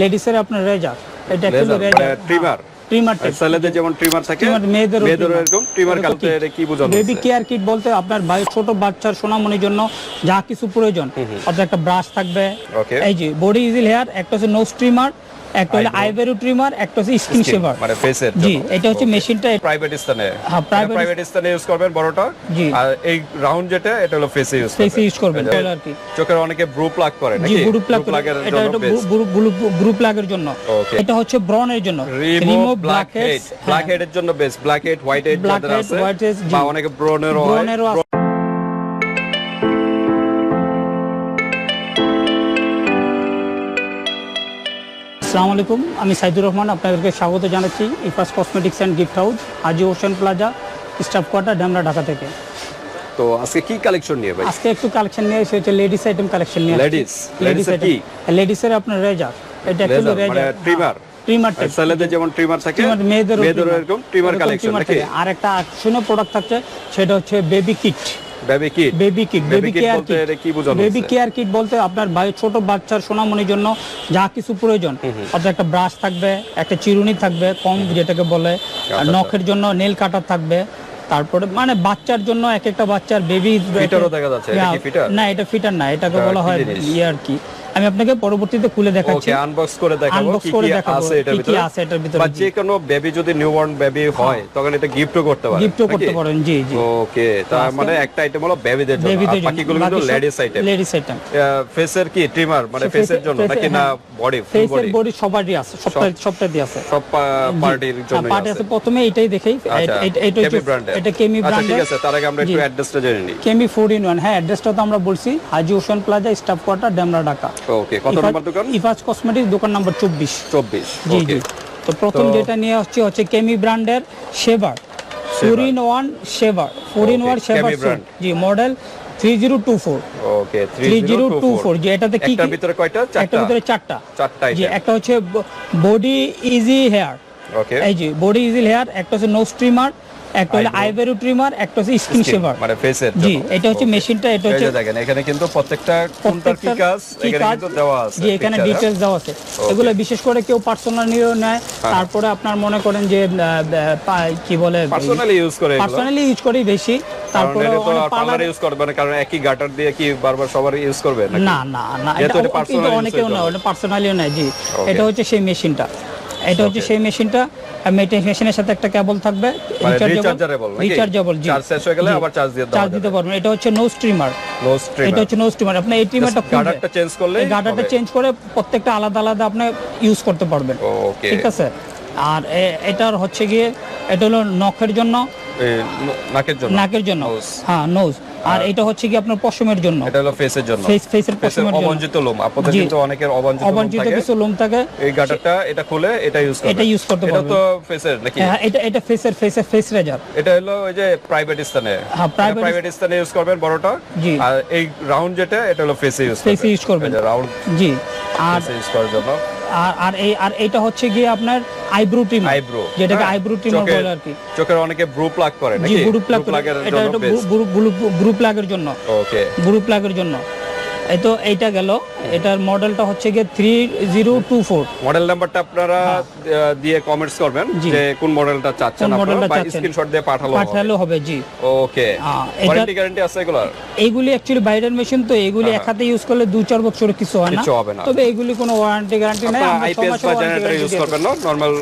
লেডিসের আপনার রেজার। এটা কিন্তু রেজার। ট্রিমার ট্রিমার ছেলেদের যেমন ট্রিমার থাকে মেয়েদেরও এরকম ট্রিমার কালতে এটা কি বোঝানো বেবি কেয়ার কিট বলতে আপনার ছোট বাচ্চার সোনামণির জন্য যা কিছু প্রয়োজন। আপনার একটা ব্রাশ থাকবে. এই যে বডি ইজিল হেয়ার একটা হচ্ছে নো ট্রিমার একটা হলো আইব্রো ট্রিমার একটা হচ্ছে স্কিন শেভার মানে ফেসের জি এটা হচ্ছে মেশিনটা প্রাইভেট স্থানে হ্যাঁ, প্রাইভেট স্থানে ইউজ করবেন বড়টা। জি। আর এই রাউন্ড যেটা এটা হলো ফেসে ইউজ ফেসে ইউজ করবেন আর কি? চোখের অনেকে ব্রু প্লাগ করে জি নাকি? গ্রুপ প্লাগ এটা best। গ্রুপ প্লাগের জন্য. এটা হচ্ছে ব্রনের জন্য। Remove blackhead black. হেডের জন্য best black head white head যাদের আছে। বা অনেকে ব্রোনেরও হয়। ব্রনেরও আসসালামু আলাইকুম আমি সাইদুর রহমান আপনাদেরকে স্বাগত জানাচ্ছি Ifas cosmetics and gift house Haji Ocean Plaza staff quarter Demra Dhaka থেকে তো আজকে কি কালেকশন নিয়ে ভাই আজকে একটু কালেকশন নিয়ে এসে হচ্ছে লেডিস আইটেম কালেকশন নিয়ে? লেডিস Ladies কি? আইটেম লেডিসের আপনার রেজার এটা অ্যাকচুয়ালি রেজার trimmer? ট্রিমার আর ছেলেদের যেমন ট্রিমার থাকে trimmer। এরকম ট্রিমার কালেকশন থাকে। আর একটা আকর্ষণীয় প্রোডাক্ট থাকছে সেটা হচ্ছে baby kit baby kit baby kit baby care kit কি বোঝানো বেবি কেয়ার কিট বলতে আপনার ছোট বাচ্চার সোনামণির জন্য যা কিছু প্রয়োজন। অর্থাৎ একটা ব্রাশ থাকবে একটা চিরুনি থাকবে কম যেটাকে বলে আচ্ছা। নখের জন্য নেল কাটার থাকবে। তারপরে মানে বাচ্চার জন্য এক একটা বাচ্চার বেবি Fitter-ও দেখা যাচ্ছে? না এটা ফিটার না এটাকে বলা হয় ইয়ে আর কি। আমি আপনাকে পরবর্তীতে খুলে দেখাচ্ছি। ওকে আনবক্স করে দেখাবো কি কি আছে এটার কি কি আছে এটার ভিতরে, বা যে কোনো বেবি যদি নিউবর্ন বেবি হয়। তখন এটা গিফটও করতে পারে গিফটও করতে পারেন জি জি। ওকে তার মানে একটা আইটেম হলো বেবিদের জন্য। আর বাকিগুলো কিন্তু লেডিস আইটেম লেডিস আইটেম ফেসের কি ট্রিমার মানে ফেসের জন্য নাকি না হ্যাঁ। বডি ফুল ফেসের বডি বডি সবারই আছে সবটা সবটাই আছে। সব পার্টির জন্য পার্টি আছে। প্রথমে এটাই দেখেই আচ্ছা এটা- এটা কেমি হচ্ছে ব্র্যান্ডের এটা কেমি আচ্ছা ঠিক আছে তার আগে আমরা একটু অ্যাড্রেসটা জেনে নিই। কেমি ফুড ইন ওয়ান হ্যাঁ অ্যাড্রেসটা তো আমরা বলছি Haji Ocean Plaza staff quarter Demra Dhaka okay কত নম্বর দোকান? ইফাজ কসমেটিক্স দোকান নাম্বার চব্বিশ। 24 জি জি। তো প্রথম যেটা নিয়ে আসছে হচ্ছে কেমি ব্র্যান্ডের shaver four in one shaver four in one shaver G model three zero two four okay three zero two four যে এটাতে কি কি- ভিতরে কয়টা? একটার চারটা ভিতরে চারটা। চারটা জি একটা হচ্ছে বডি ইজি হেয়ার ওকে এই যে বডি ইজি হেয়ার একটা হচ্ছে নোজ ট্রিমার একটা হলো ট্রিমার একটা হচ্ছে স্কিন শেভার মানে ফেসের জি এটা হচ্ছে মেশিনটা এটা হচ্ছে দেখেন এখানে কিন্তু প্রত্যেকটা কোনটার কি কাজ এখানে কিন্তু দেওয়া আছে জি এখানে ডিটেলস দেওয়া আছে। এগুলো বিশেষ করে কেউ পার্সোনাল নিয়েও নেয়। তারপরে আপনার মনে করেন যে কি বলে? পার্সোনালি ইউজ করে পার্সোনালি ইউজ করি বেশি। তারপরে পার্লারে ইউজ করবে না কারণ একই গাটার দিয়ে কি বারবার সবার ইউজ করবে না না না এটা personal অনেকেও না ওটা পার্সোনালিও নেয় জি। এটা হচ্ছে সেই মেশিনটা এটা হচ্ছে সেই মেশিনটা মেশিনের সাথে একটা কেবল থাকবে? রিচার্জেবল জি। চার্জ শেষ হয়ে গেলে আবার চার্জ দিয়ে চার্জ দিতে পারবেন এটা হচ্ছে নো স্ট্রিমার নো এটা হচ্ছে নো স্ট্রিমার আপনি এই ট্রিমারটা গার্ডারটা চেঞ্জ করলে গার্ডারটা চেঞ্জ করে প্রত্যেকটা আলাদা আলাদা আপনি ইউজ করতে পারবেন। ওকে ঠিক আছে? আর এটার হচ্ছে গিয়ে এটা হলো নখের জন্য। নাকের জন্য? নাকের জন্য। হ্যাঁ নোজ আর এটা হচ্ছে কি আপনার পশমের জন্য? এটা হলো ফেসের জন্য। ফেস ফেসের পশমের জন্য। অবাঞ্ছিত লোম। আপনাদের কিন্তু অনেকের অবাঞ্ছিত লোম অবাঞ্ছিত কিছু লোম থাকে। এই গাটারটা এটা খুলে এটা ইউজ করবে এটা use করতে এটা পারবেন। তো ফেসের নাকি? হ্যাঁ এটা এটা ফেসের ফেসের ফেস রেজার এটা হলো ওই যে প্রাইভেট স্থানে হ্যাঁ, প্রাইভেট স্থানে ইউজ করবেন বড়টা। আর এই রাউন্ড যেটা এটা হলো ফেসে ইউজ Face এ use করবেন। রাউন্ড জি। আর ফেসে ইউজ করার জন্য। আর আর এই আর এটা হচ্ছে গিয়ে আপনার আইব্রো ট্রিমার আইব্রো যেটাকে আইব্রো ট্রিমার বলে আর কি। চোখের অনেকে ব্রু প্লাগ করে নাকি? গ্রুপ প্লাগ এটা গ্রুপ প্লাগের জন্য। ওকে ব্রু প্লাগের জন্য। এই তো এইটা গেল। এটার মডেলটা হচ্ছে গিয়ে three zero two four model নাম্বারটা আপনারা দিয়ে কমেন্টস করবেন হ্যাঁ। যে কোন মডেলটা চাচ্ছেন আপনারা মডেলটা। স্ক্রিনশট দিয়ে পাঠালো পাঠালেও হবে জি। ওকে এটা- ওয়ারেন্টি গ্যারান্টি আছে এগুলার এইগুলি অ্যাকচুয়ালি বাইরের মেশিন তো এগুলি এক হাতে ইউজ করলে দু চার বছর কিছু হয় না। তবে এগুলি কোনো ওয়ারেন্টি গ্যারান্টি নাই। আইপিএস বা জেনারেটর ইউজ করবেন না নরমাল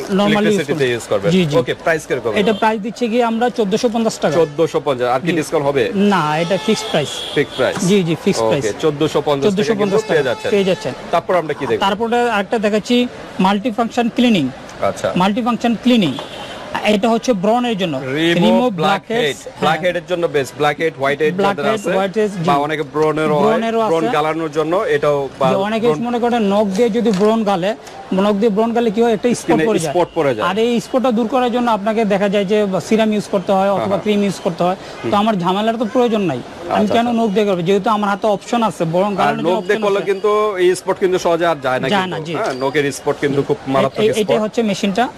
ইলেকট্রিসিটিতে ইউজ করবেন। ওকে প্রাইস কীরকম এটা প্রাইস দিচ্ছে গিয়ে আমরা চোদ্দশো পঞ্চাশ টাকা। 1450 আর কি ডিসকাউন্ট হবে? না এটা ফিক্সড প্রাইস ফিক্স প্রাইস জি জি ফিক্সড প্রাইস ওকে 1450 চোদ্দশো টাকা কিন্তু পঞ্চাশ পেয়ে যাচ্ছেন। তারপর আমরা কি দেখব? তারপরে আরেকটা দেখাচ্ছি মাল্টি ফাংশন ক্লিনিং আচ্ছা। মাল্টি ফাংশন ক্লিনিং এটা হচ্ছে ব্রনের জন্য। Remove blackhead black. হেডের জন্য best black head white head যাদের আছে বা অনেকে ব্রনেরও হয় ব্রনেরও আছে। ব্রন গালানোর জন্য এটাও অনেকে মনে করে নখ দিয়ে যদি ব্রন গালে নখ দিয়ে ব্রণ গালে কি হয়? একটা স্পট পড়ে যায়। spot পড়ে যায়। আর এই স্পটটা দূর করার জন্য আপনাকে দেখা যায় যে সিরাম ইউজ করতে হয় অথবা ক্রিম ইউজ করতে হয়। তো আমার ঝামেলার তো প্রয়োজন নাই। আমি আচ্ছা, কেন নখ দিয়ে করব? যেহেতু আমার হাতে অপশন আছে বরং কারণ দিয়ে করলে কিন্তু এই স্পট কিন্তু সহজে আর যায় না কিন্তু। জি। হ্যাঁ নোকের স্পট কিন্তু খুব মারাত্মক স্পট হচ্ছে মেশিনটা।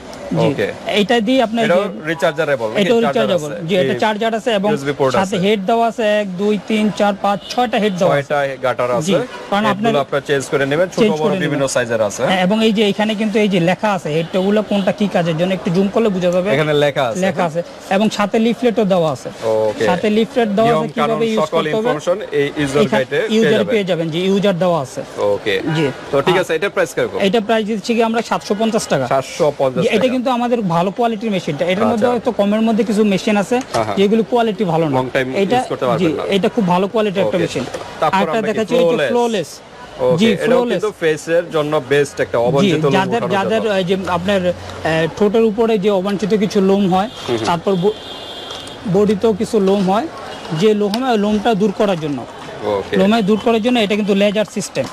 জি. এইটা দিয়ে আপনার রিচার্জারেবল রিচার্জেবল যে এটা চার্জার আছে এবং সাথে হেড দেওয়া আছে। এক দুই তিন চার পাঁচ ছয়টা হেড দেওয়া আছে। ছয়টা গাটার আছে। কারণ আপনার- আপনার চেঞ্জ করে নেবেন। ছোট বড় বিভিন্ন সাইজের আছে। হ্যাঁ, এবং এই যে এখানে কিন্তু এই যে লেখা আছে হেডটা কোনটা কি কাজের জন্য একটু জুম করলে বোঝা যাবে। এখানে লেখা আছে। লেখা আছে। এবং সাথে লিফলেটও দেওয়া আছে। ওকে সাথে লিফলেট দেওয়া আছে কীভাবে ইউজ করতে হবে? ইনফরমেশন এই ইউজার গাইডে ইউজার পেয়ে যাবেন। যে ইউজার দেওয়া আছে। ওকে জি। তো ঠিক আছে এটা প্রাইস কীরকম? এটা প্রাইস দিচ্ছি কি আমরা সাতশো পঞ্চাশ টাকা। 750 যে এটা কিন্তু আমাদের ভালো কোয়ালিটির মেশিনটা এটার মধ্যে আচ্ছা। হয়তো কমের মধ্যে কিছু মেশিন আছে। যেগুলো কোয়ালিটি ভালো না। এটা করতে পারবেন না। এটা খুব ভালো কোয়ালিটির একটা. মেশিন আরেকটা দেখাচ্ছি এটা ফ্লোলেস জি কিন্তু ফেসের জন্য বেস্ট একটা অবাঞ্ছিত যাদের যাদের যে আপনার ঠোঁটের উপরে যে অবাঞ্ছিত কিছু লোম হয় তারপর বডিতেও কিছু লোম হয় যে লোম লোমটা দূর করার জন্য। লোমে দূর করার জন্য এটা কিন্তু লেজার সিস্টেম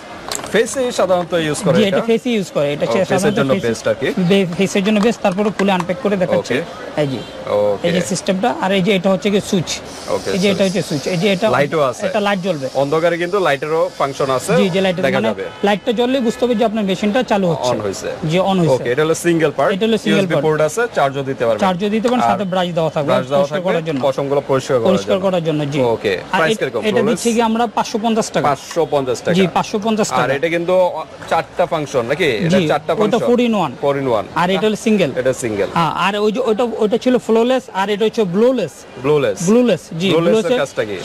ফেসে সাধারণত ইউজ করে জি এটা ফেসে ইউজ করে এটা সাধারণত জন্য best আর কি। ফেসের জন্য বেস্ট তারপরে খুলে আনপ্যাক করে দেখাচ্ছি। এই যে ওকে এই যে সিস্টেমটা আর এই যে এটা হচ্ছে কি সুইচ এই যে এটা হচ্ছে সুইচ এই যে এটা Lightও আছে। এটা লাইট জ্বলবে। অন্ধকারে কিন্তু লাইটেরও ফাংশন আছে জি যে লাইটের মানে লাইটটা জ্বললে বুঝতে হবে যে আপনার মেশিনটা চালু হচ্ছে। অন হয়েছে। যে অন হয়েছে। ওকে এটা হলো সিঙ্গেল পার্ট এটা হলো part। পোর্ট আছে চার্জও দিতে পারবেন। চার্জও দিতে পারেন সাথে ব্রাশ দেওয়া থাকবে ব্রাশ দেওয়া পরিষ্কার থাকবে করার জন্য। পশমগুলো পরিষ্কার করার পরিষ্কার জন্য। করার জন্য জি। ওকে প্রাইস কীরকম? এটা দিচ্ছি কি আমরা পাঁচশো পঞ্চাশ টাকা। 550 টাকা জি পাঁচশো পঞ্চাশ আর টাকা। এটা কিন্তু চারটা ফাংশন নাকি? এটা চারটা ওটা function four in one four in one আর এটা হলো সিঙ্গেল এটা সিঙ্গেল হ্যাঁ আর ওই যে ওটা ওটা ছিল ফ্লোলেস আর এটা হচ্ছে ব্লুলেস ব্লুলেস ব্লুলেস জি ব্লুলেস?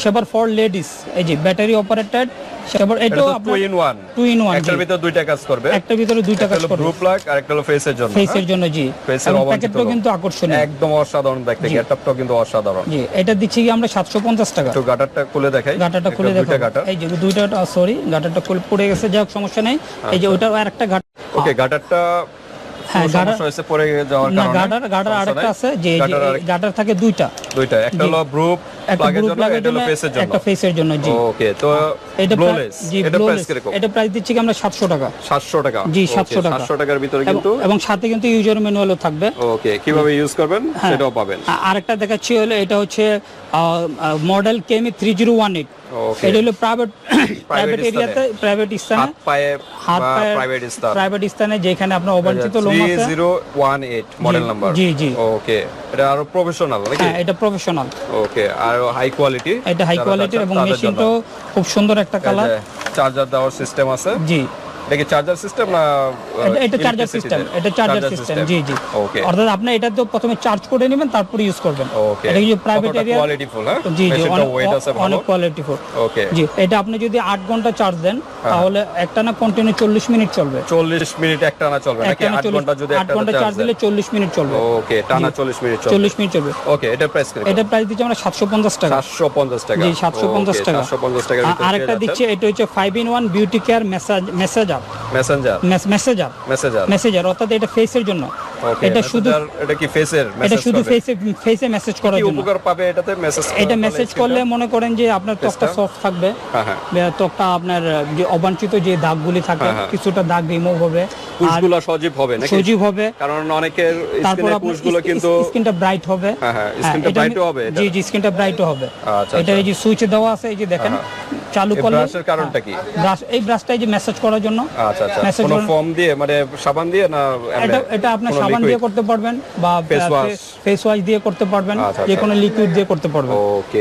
সেবার ফর লেডিস এই যে ব্যাটারি অপারেটেড সেবার এটা এটাও তো two in one two in one একটার ভিতর দুইটা কাজ করবে। একটা ভিতরে দুইটা কাজ করবে। ব্লু প্লাগ আর একটা হলো ফেসের জন্য ফেসের হ্যাঁ? জন্য জি। ফেসের লোম। কিন্তু আকর্ষণীয়। একদম অসাধারণ দেখতে গেটআপটাও কিন্তু অসাধারণ। জি এটা দিচ্ছি কি আমরা সাতশো পঞ্চাশ টাকা। একটু গাটারটা খুলে দেখাই। গাটারটা খুলে একটা দেখো এই যে দুইটা সরি গাটারটা খুলে পড়ে গেছে যাক সমস্যা নেই। এই যে ওইটা আর একটা গাটার ওকে গাটারটা হ্যাঁ, গাটার সমস্যা আরেকটা আছে যে গাটার থাকে দুইটা। দুইটা। একটা হলো গ্রুপ একটা গ্রুপ লাগার জন্য ফেসের জন্য একটা ফেসের জন্য জি। ওকে তো এটা ব্লোলেস এটা প্রাইস কীরকম? এটা প্রাইস দিচ্ছি আমরা সাতশো টাকা। 700 টাকা? জি, 700 টাকা। 700 টাকার ভিতরে কিন্তু এবং সাথে কিন্তু ইউজার ম্যানুয়ালও থাকবে। ওকে কীভাবে ইউজ করবেন? হ্যাঁ। সেটাও পাবেন। আরেকটা দেখাচ্ছি হলো এটা হচ্ছে model Kemei three zero one eight okay এটা হলো প্রাইভেট প্রাইভেট এরিয়াতে প্রাইভেট স্থানে। হাত পায়ে হাত পায়ে প্রাইভেট স্টার প্রাইভেট স্থানে যেখানে আপনার অবাঞ্ছিত লোম আছে। 3018 মডেল নাম্বার জি, জি। ওকে এটা আরও প্রফেশনাল নাকি? হ্যাঁ এটা প্রফেশনাল ওকে আর হাই কোয়ালিটি এটা হাই কোয়ালিটির এবং মেশিনটাও খুব সুন্দর একটা কালার চার্জার দেওয়ার সিস্টেম আছে। জি। এটা কি চার্জার সিস্টেম না এটা- এটা চার্জার সিস্টেম এটা চার্জার সিস্টেম জি জি. ওকে অর্থাৎ আপনি এটা তো প্রথমে চার্জ করে নেবেন তারপরে ইউজ করবেন। ওকে এটা কি প্রাইভেট এরিয়া কোয়ালিটি ফুল হ্যাঁ? জি জি অনেক ওয়েট আছে ভালো? অনেক কোয়ালিটি ফুল ওকে জি এটা আপনি যদি আট ঘণ্টা চার্জ দেন হ্যাঁ। তাহলে কন্টিনিউ মিনিট চলবে। 40 মিনিট একটানা চলবে নাকি? 8 ঘণ্টা যদি আট ঘণ্টা চার্জ দিলে চল্লিশ মিনিট চলবে। ওকে টানা 40 মিনিট চলবে। মিনিট চলবে। ওকে এটা প্রাইস কত এটা প্রাইস দিচ্ছি আমরা সাতশো পঞ্চাশ টাকা। 750 টাকা? জি, 750 টাকা। 750 টাকার আরেকটা দিচ্ছি এটা হচ্ছে in beauty care messenger massager messenger massager অর্থাৎ এটা ফেসের জন্য। এটা শুধু এটা কি ফেসের এটা শুধু ফেসে ফেসে মেসেজ করার জন্য। উপকার পাবে এটাতে? মেসেজ এটা মেসেজ করলে মনে করেন যে আপনার ত্বকটা সফট থাকবে। হ্যাঁ হ্যাঁ। ত্বকটা আপনার যে অবাঞ্ছিত যে দাগগুলি থাকে হ্যাঁ। কিছুটা দাগ রিমুভ হবে। পুষগুলো সজীব হবে নাকি? সজীব হবে। কারণ অনেকের পুষগুলো কিন্তু স্কিনটা ব্রাইট হবে। হ্যাঁ স্কিনটা ব্রাইটও হবে জি জি স্কিনটা ব্রাইটও হবে। আচ্ছা এটা এই যে সুইচ দেওয়া আছে এই যে দেখেন চালু করলে ব্রাশের কারণটা কি? ব্রাশ এই ব্রাশটা এই যে মেসেজ করার জন্য আচ্ছা আচ্ছা। Message কোনো ফর্ম দিয়ে মানে সাবান দিয়ে না এটা এটা আপনি সাবান দিয়ে করতে পারবেন বা ফেস ওয়াশ দিয়ে করতে পারবেন আচ্ছা, যে আচ্ছা। কোনো লিকুইড দিয়ে করতে পারবেন।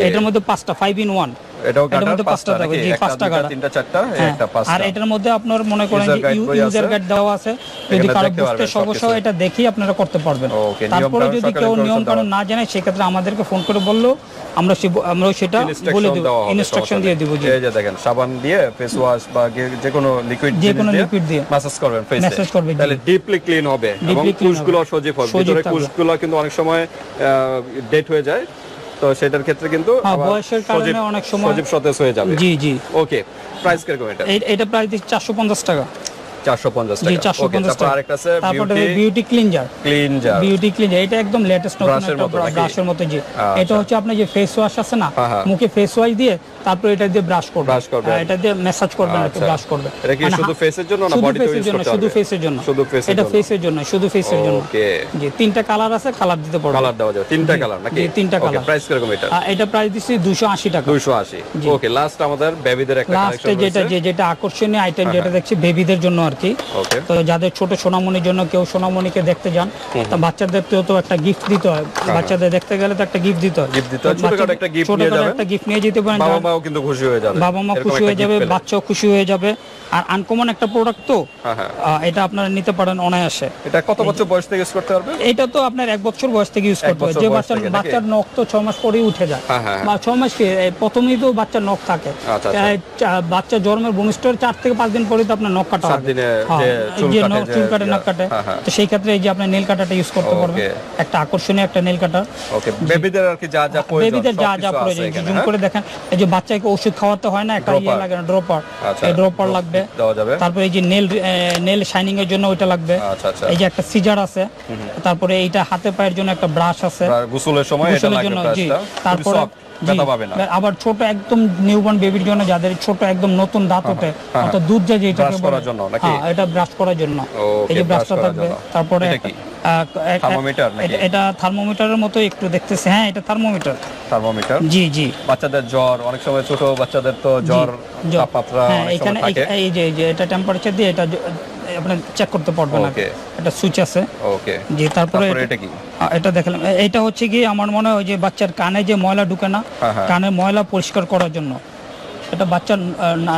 এটার মধ্যে পাঁচটা ফাইভ ইন ওয়ান এটাও পাঁচটা নাকি পাঁচটা তিনটা চারটা? হ্যাঁ, একটা পাঁচটা। আর এটার মধ্যে আপনার মনে করেন User যে guide বই ইউজার গাইড দেওয়া আছে। যদি কারও বুঝতে সমস্যা এটা দেখেই আপনারা করতে পারবেন। তারপরে যদি কেউ নিয়ম কানুন না জানে সেক্ষেত্রে আমাদেরকে ফোন করে বললেও আমরা আমরা সেটা বলে দেব ইনস্ট্রাকশন দিয়ে দিব জি যে দেখেন সাবান দিয়ে ফেস ওয়াশ বা যে কোনো লিকুইড যে কোনো liquid দিয়ে। ম্যাসাজ করবেন ফেসে Massage করবে, তাহলে ডিপলি ক্লিন হবে। এবং কুশগুলো সজীব হবে। ভিতরে কুশগুলো কিন্তু অনেক সময় ডেট হয়ে যায়। তো সেটার ক্ষেত্রে কিন্তু হ্যাঁ, বয়সের কারণে অনেক সময়- সজীব সতেজ হয়ে যাবে। জি জি। ওকে প্রাইস কীরকম এটা? এটা প্রাইস 450 টাকা। 450 টাকা। পঞ্চাশ তারপর টাকা। আরেকটা আছে beauty cleanser cleanser beauty cleanser এটা একদম লেটেস্ট নতুন একটা? ব্রাশের মতো জি। আচ্ছা। এটা হচ্ছে আপনার যে ফেস ওয়াশ আছে না হ্যাঁ, হ্যাঁ। মুখে ফেস ওয়াশ দিয়ে তারপর এটা দিয়ে ব্রাশ করবে। Brush করবে। হ্যাঁ, এটা দিয়ে মেসাজ করবে না আচ্ছা। ব্রাশ করবে। এটা কি মানে শুধু ফেসের জন্য না বডিতে ফেসের ইউজ জন্য করতে শুধু ফেসের জন্য। শুধু ফেসের জন্য। এটা ফেসের জন্য শুধু ফেসের জন্য। ওকে জি তিনটা কালার আছে কালার দিতে পারবে কালার দেওয়া যাবে। তিনটা কালার নাকি? জি, তিনটা ওকে প্রাইস কীরকম এটা? এটা প্রাইস দুশো আশি টাকা। 280 ওকে লাস্ট আমাদের বেবিদের একটা লাস্টে কালেকশন যেটা যে যেটা আকর্ষণীয় আইটেম হ্যাঁ, যেটা দেখছি বেবিদের জন্য আর কি। ওকে তো যাদের ছোট সোনামণির জন্য কেউ সোনামণিকে দেখতে যান তা বাচ্চাদেরকেও তো একটা গিফট দিতে হয়। বাচ্চাদের দেখতে গেলে তো একটা গিফট দিতে হয়। গিফট দিতে হয়, ছোট একটা gift নিয়ে যাবেন। একটা গিফট নিয়ে যেতে পারেন। মাও কিন্তু খুশি হয়ে যাবে। বাবা মা খুশি হয়ে যাবে। বাচ্চাও খুশি হয়ে যাবে। আর আনকমন একটা প্রোডাক্ট তো হ্যাঁ হ্যাঁ। এটা আপনারা নিতে পারেন অনায়াসে। এটা কত বছর বয়স থেকে ইউজ করতে পারবে? এটা তো আপনার এক বছর বয়স থেকে ইউজ করতে হয় যে বাচ্চার বাচ্চার নখ তো ছয় মাস পরেই উঠে যায়। হ্যাঁ, হ্যাঁ, বা ছয় মাস কি প্রথমেই তো বাচ্চার নখ থাকে। আচ্ছা, আচ্ছা। বাচ্চা জন্মের ভূমিষ্ঠর চার থেকে পাঁচ দিন পরে তো আপনার নখ কাটা হবে। দিনে যে কাটে নখ- চুল কাটে নখ কাটে। তো সেই ক্ষেত্রে এই যে আপনি নেল কাটাটা ইউজ করতে পারবেন। একটা আকর্ষণীয় একটা নেল কাটার ওকে বেবিদের আর কি যা যা প্রয়োজন বেবিদের যা যা প্রয়োজন জুম? করে দেখেন। এই যে বাচ্চাকে ওষুধ খাওয়াতে হয় না একটা ইয়ে লাগে না ড্রপার আচ্ছা, এই ড্রপার লাগবে। তারপরে এই যে নেল নেল শাইনিং এর জন্য ওইটা লাগবে। আচ্ছা আচ্ছা। এই যে একটা সিজার আছে তারপরে এইটা হাতে পায়ের জন্য একটা ব্রাশ আছে। গোসলের সময় এটা লাগবে প্রাইসটা তারপরে আবার ছোট একদম নিউবর্ন বেবির জন্য যাদের ছোট একদম নতুন দাঁত ওঠে অর্থাৎ দুধ যা যেটাকে বলে। হ্যাঁ এটা ব্রাশ করার জন্য। এই যে ব্রাশটা থাকবে তারপরে এটা থার্মোমিটারের মতো একটু দেখতেছি। হ্যাঁ এটা থার্মোমিটার থার্মোমিটার জি জি। বাচ্চাদের জ্বর অনেক সময় ছোট বাচ্চাদের তো জ্বর। তাপমাত্রা হ্যাঁ এখানে এই- যে এটা টেম্পারেচার দিয়ে এটা আপনি চেক করতে পারবেন এটা সুইচ আছে। ওকে জি তারপরে এটা- কি? এটা দেখলাম। এটা হচ্ছে কি আমার মনে হয় ওই যে বাচ্চার কানে যে ময়লা ঢুকে না হ্যাঁ, হ্যাঁ। ময়লা পরিষ্কার করার জন্য। এটা বাচ্চার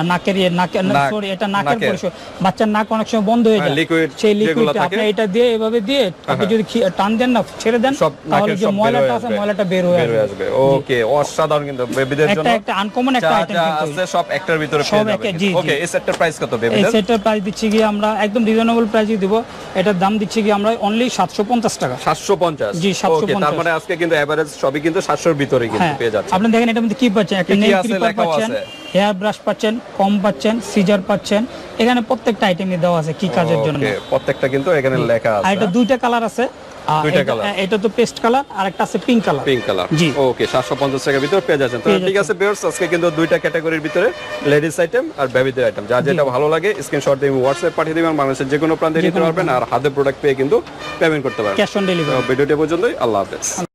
নাকের ইয়ে নাকের নাক- সরি এটা নাকের নাকের। বাচ্চার নাক অনেক সময় বন্ধ হয়ে হ্যাঁ, যায়। সেই লিকুইডটা আপনি এটা দিয়ে এভাবে দিয়ে আপনি যদি টান দেন না ছেড়ে দেন তাহলে যে ময়লাটা আছে ময়লাটা বের হয়ে আসবে। ওকে অসাধারণ কিন্তু বেবিদের জন্য একটা একটা আনকমন একটা আইটেম কিন্তু। আছে সব একটার ভিতরে পেয়ে যাবে একে- জি, জি। ওকে এই সেটটার প্রাইস কত এই বেবিদের সেটের প্রাইস দিচ্ছি কি আমরা একদম রিজনেবল প্রাইসই দিব। এটার দাম দিচ্ছি কি আমরা অনলি সাতশো পঞ্চাশ টাকা। 750 জি, 750 ওকে তার মানে আজকে কিন্তু এভারেজ সবই কিন্তু 700 এর ভিতরে কিন্তু হ্যাঁ। পেয়ে যাচ্ছে। আপনি দেখেন এটার মধ্যে কি পাচ্ছেন? একটা কি কি পাচ্ছেন। হেয়ার ব্রাশ পাচ্ছেন কম পাচ্ছেন সিজার পাচ্ছেন। এখানে প্রত্যেকটা আইটেমই দেওয়া আছে কি কাজের জন্য। ওকে প্রত্যেকটা কিন্তু এখানে লেখা আর আছে এটা দুইটা কালার আছে। এটা- তো পেস্ট কালার আর একটা আছে পিঙ্ক কালার। Pink colour. জি। ওকে 750 টাকার ভিতরে পেয়ে যাচ্ছেন। তো ঠিক আছে ভিউয়ার্স আজকে কিন্তু দুইটা ক্যাটাগরির ভিতরে লেডিস আইটেম আর বেবিদের আইটেম যা যেটা ভালো লাগে স্ক্রিনশট দিয়ে হোয়াটসঅ্যাপ পাঠিয়ে দিবেন বাংলাদেশের যে কোনো প্রান্তে নিতে পারবেন আর হাতে প্রোডাক্ট পেয়ে কিন্তু পেমেন্ট করতে পারবেন। ক্যাশ অন ডেলিভারি ভিডিওটি পর্যন্তই আল্লাহ হাফেজ।